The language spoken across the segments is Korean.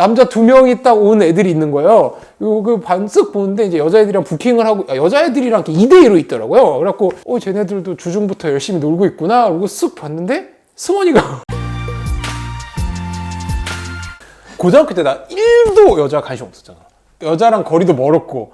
남자 두 명이 딱 온 애들이 있는 거예요. 그 반쓱 보는데 이제 여자애들이랑 부킹을 하고 아, 여자애들이랑 2대 2로 있더라고요. 그래갖고 어 쟤네들도 주중부터 열심히 놀고 있구나. 그러고 쓱 봤는데 승원이가 고등학교 때 나 1도 여자 관심 없었잖아. 여자랑 거리도 멀었고.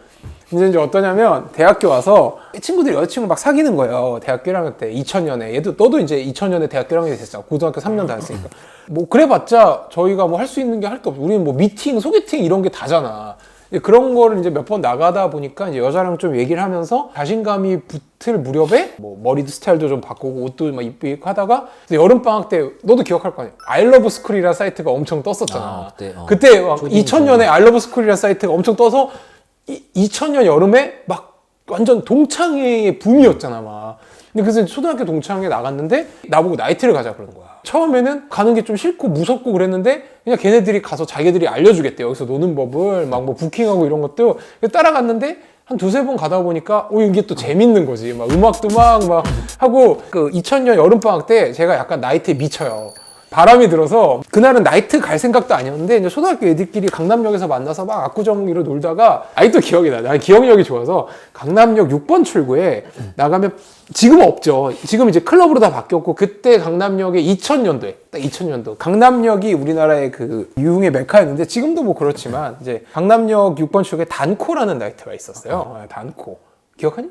이제 이제 어떠냐면 대학교 와서 친구들이 여자친구 막 사귀는 거예요. 대학교 1학년 때 2000년에 얘도 너도 이제 2000년에 대학교 1학년이 됐잖아. 고등학교 3년 다녔으니까. 뭐 그래봤자 저희가 뭐 할 수 있는 게 할 게 없어. 우리는 뭐 미팅, 소개팅 이런 게 다잖아. 그런 거를 이제 몇 번 나가다 보니까 이제 여자랑 좀 얘기를 하면서 자신감이 붙을 무렵에 뭐 머리도 스타일도 좀 바꾸고 옷도 막 이쁘게 하다가 여름 방학 때 너도 기억할 거 아니야. 아이러브 스쿨이라 사이트가 엄청 떴었잖아. 아, 그때, 어. 그때 막 초딩 2000년에 아이러브 스쿨이라 사이트가 엄청 떠서 이, 2000년 여름에 막 완전 동창회의 붐이었잖아 막. 근데 그래서 초등학교 동창회 나갔는데 나보고 나이트를 가자 그러는 거야. 처음에는 가는 게 좀 싫고 무섭고 그랬는데 그냥 걔네들이 가서 자기들이 알려주겠대 여기서 노는 법을 막 뭐 부킹하고 이런 것도 따라갔는데 한 두세 번 가다 보니까 오 이게 또 재밌는 거지 막 음악도 막 막 하고 그 2000년 여름 방학 때 제가 약간 나이트에 미쳐요. 바람이 들어서 그날은 나이트 갈 생각도 아니었는데 이제 초등학교 애들끼리 강남역에서 만나서 막 압구정리로 놀다가 아직도 기억이 나. 나 기억력이 좋아서 강남역 6번 출구에 나가면 지금 없죠. 지금 이제 클럽으로 다 바뀌었고 그때 강남역에 2000년도에 딱 2000년도 강남역이 우리나라의 그 유흥의 메카였는데 지금도 뭐 그렇지만 이제 강남역 6번 출구에 단코라는 나이트가 있었어요. 아, 단코 기억하니?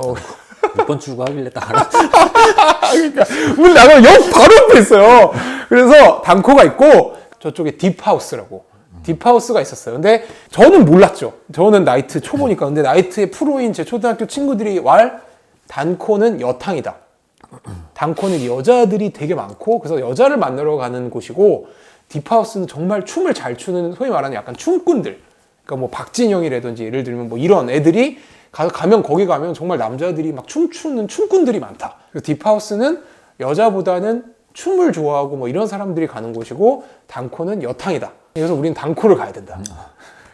어. 6번 출구 하길래 딱 알아. 그러니까 문 나가면 역 바로 옆에 있어요. 그래서 단코가 있고 저쪽에 딥하우스라고 딥하우스가 있었어요. 근데 저는 몰랐죠. 저는 나이트 초보니까. 근데 나이트의 프로인 제 초등학교 친구들이 왈 단코는 여탕이다. 단코는 여자들이 되게 많고 그래서 여자를 만나러 가는 곳이고 딥하우스는 정말 춤을 잘 추는 소위 말하는 약간 춤꾼들. 그러니까 뭐 박진영이라든지 예를 들면 뭐 이런 애들이 가, 가면 거기 가면 정말 남자들이 막 춤추는 춤꾼들이 많다. 그래서 딥하우스는 여자보다는 춤을 좋아하고 뭐 이런 사람들이 가는 곳이고 단코는 여탕이다. 그래서 우린 단코를 가야 된다.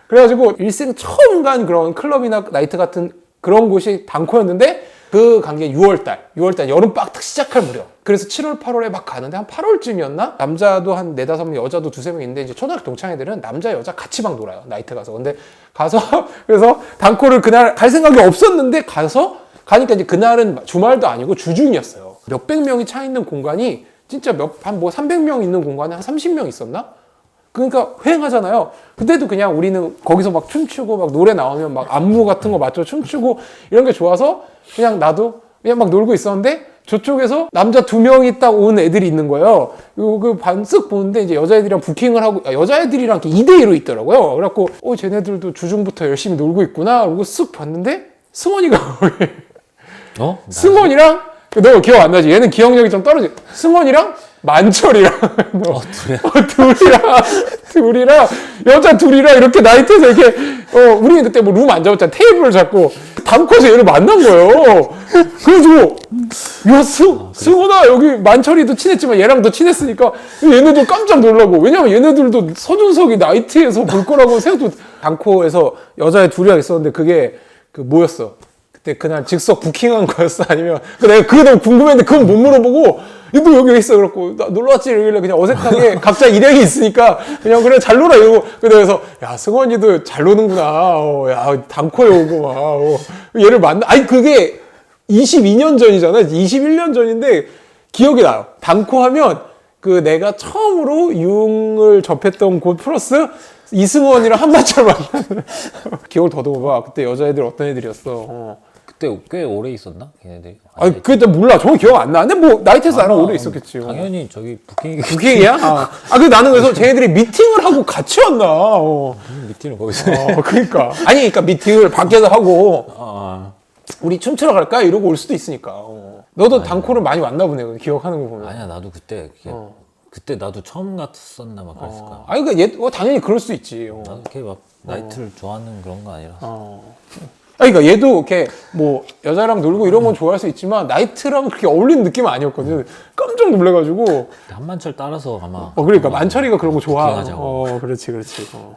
그래가지고 일생 처음 간 그런 클럽이나 나이트 같은 그런 곳이 단코였는데 그 간 게 6월달, 6월달 여름 빡 딱 시작할 무렵. 그래서 7월, 8월에 막 가는데 한 8월쯤이었나? 남자도 한 네다섯 명, 여자도 두세 명 있는데 이제 초등학교 동창회들은 남자, 여자 같이 막 놀아요. 나이트 가서. 근데 가서 그래서 단코를 그날 갈 생각이 없었는데 가서 가니까 이제 그날은 주말도 아니고 주중이었어요. 몇백 명이 차 있는 공간이 진짜 몇, 한 뭐 300명 있는 공간에 한 30명 있었나? 그러니까 휑하잖아요. 그때도 그냥 우리는 거기서 막 춤추고 막 노래 나오면 막 안무 같은 거 맞춰 춤추고 이런 게 좋아서 그냥 나도 그냥 막 놀고 있었는데 저쪽에서 남자 두 명이 딱 온 애들이 있는 거예요. 그 반쓱 보는데 이제 여자애들이랑 부킹을 하고 아, 여자애들이랑 2대 2로 있더라고요. 그래갖고 어 쟤네들도 주중부터 열심히 놀고 있구나. 그러고 쓱 봤는데 승원이가 어? 나- 승원이랑 너 기억 안 나지? 얘는 기억력이 좀 떨어지. 승원이랑 만철이랑 너 어, 그래? 어, 둘이랑 둘이랑 여자 둘이랑 이렇게 나이트에서 이렇게 어 우리는 그때 뭐 룸 안 잡았잖아 테이블을 잡고 담고서 얘를 만난 거예요. 그래가지고 야 승, 승훈아 여기 만철이도 친했지만 얘랑도 친했으니까 얘네도 깜짝 놀라고 왜냐면 얘네들도 서준석이 나이트에서 볼 거라고 생각도 단코에서 여자애 둘이랑 있었는데 그게 그 뭐였어? 그때 그날 즉석 부킹한 거였어? 아니면 그 내가 그게 너무 궁금했는데 그건 못 물어보고 얘도 여기 있어? 그렇고 나 놀러 왔지 이러길래 그냥 어색하게 각자 일행이 있으니까 그냥 그래 잘 놀아 이러고 그래서 야 승원이도 잘 노는구나. 어, 야 담코에 오고 막 어. 얘를 만나 아니 그게 22년 전이잖아. 21년 전인데 기억이 나요. 담코 하면 그 내가 처음으로 유흥을 접했던 곳 플러스 이승원이랑 한마철 만나는 기억을 더듬어봐. 그때 여자애들 어떤 애들이었어? 어. 그때 꽤 오래 있었나? 걔네들이? 아니 그때 몰라 정말 기억 안 나는데 뭐 나이트에서 나랑 오래 있었겠지 어. 당연히 저기 부킹이 부킹이야? 아, 아, 그 나는 그래서 쟤네들이 미팅을 하고 같이 왔나? 어, 미팅을 거기서 어 그러니까. 아니, 그러니까 미팅을 밖에서 하고 아, 우리 춤추러 갈까? 이러고 올 수도 있으니까. 어. 너도 단코를 많이 왔나 보네. 기억하는 거 보면. 아니야 나도 그때 그게 그때 나도 처음 갔었나 막 그랬을 거야 어. 아니, 그러니까 얘, 어, 당연히 그럴 수 있지. 어. 나도 이렇게 막 나이트를 좋아하는 그런 거 아니라서 어. 아니, 그러니까 얘도 이렇게 뭐 여자랑 놀고 이런 건 좋아할 수 있지만 나이트랑 그렇게 어울리는 느낌은 아니었거든. 깜짝 놀래가지고. 한만철 따라서 아마 어, 그러니까 만철이가 그런 거 좋아. 부킹하자고. 어, 그렇지, 그렇지. 어.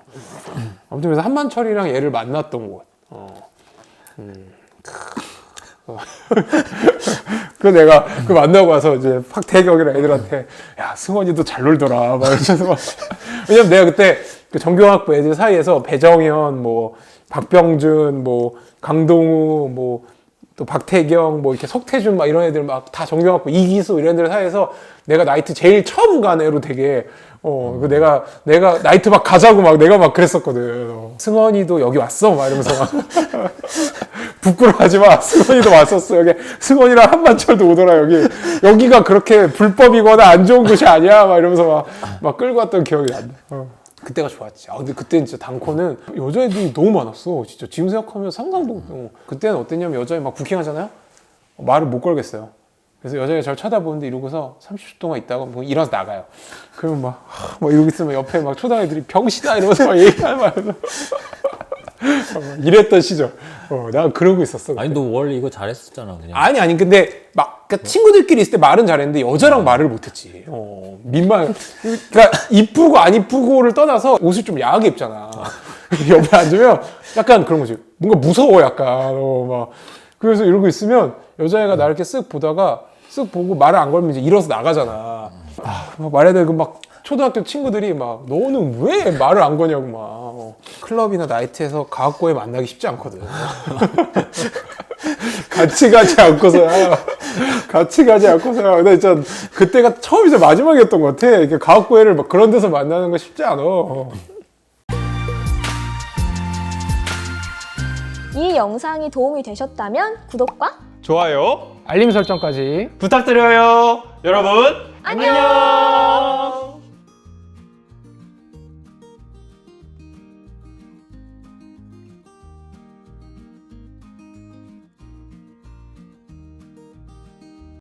아무튼 그래서 한만철이랑 얘를 만났던 곳. 어. 음. 어. 그 내가 그 만나고 와서 이제 팍 대격이랑 애들한테 야 승원이도 잘 놀더라 막 이러면서 막 왜냐면 내가 그때 그 정경학부 애들 사이에서 배정현, 뭐 박병준, 뭐 강동우, 뭐 또 박태경, 뭐 이렇게 석태준 막 이런 애들 막다 정경학부 이기수 이런 애들 사이에서 내가 나이트 제일 처음 간 애로 되게 어, 그 내가 내가 나이트 막 가자고 막 내가 막 그랬었거든. 어. 승원이도 여기 왔어, 막 이러면서 막 부끄러워하지 마. 승원이도 왔었어. 여기 승원이랑 한만철도 오더라 여기. 여기가 그렇게 불법이거나 안 좋은 곳이 아니야. 막 이러면서 막, 막 끌고 왔던 기억이 난다. 어. 그때가 좋았지. 아 근데 그때는 진짜 단코는 여자애들이 너무 많았어. 진짜 지금 생각하면 상상도. 어. 그때는 어땠냐면 여자애 막 부킹하잖아요. 어, 말을 못 걸겠어요. 그래서 여자애가 저를 쳐다보는데 이러고서 30초 동안 있다가 뭐 일어나서 나가요. 그러면 막, 하, 막 이러고 있으면 옆에 막 초등애들이 병신아 이러면서 막 얘기하는 말로 이랬던 시절. 어, 나 그러고 있었어. 아니 너 원래 이거 잘했었잖아 그냥. 아니 아니 근데 막 그러니까 친구들끼리 있을 때 말은 잘했는데 여자랑 말을 못했지. 어, 민망. 그러니까 이쁘고 안 이쁘고를 떠나서 옷을 좀 야하게 입잖아. 옆에 앉으면 약간 그런 거지. 뭔가 무서워 약간. 어, 막 그래서 이러고 있으면 여자애가 나 이렇게 쓱 보다가 쓱 보고 말을 안 걸면 이제 일어서 나가잖아. 아, 막 말해야 되고 막 초등학교 친구들이 막 너는 왜 말을 안 거냐고 막 어. 클럽이나 나이트에서 가학고에 만나기 쉽지 않거든. 같이 가지 않고서야 같이 가지 않고서야 근데 진짜 그때가 처음이자 마지막이었던 것 같아 이렇게 가학고회를 막 그런 데서 만나는 거 쉽지 않아 어. 이 영상이 도움이 되셨다면 구독과 좋아요 알림 설정까지 부탁드려요. 여러분 안녕!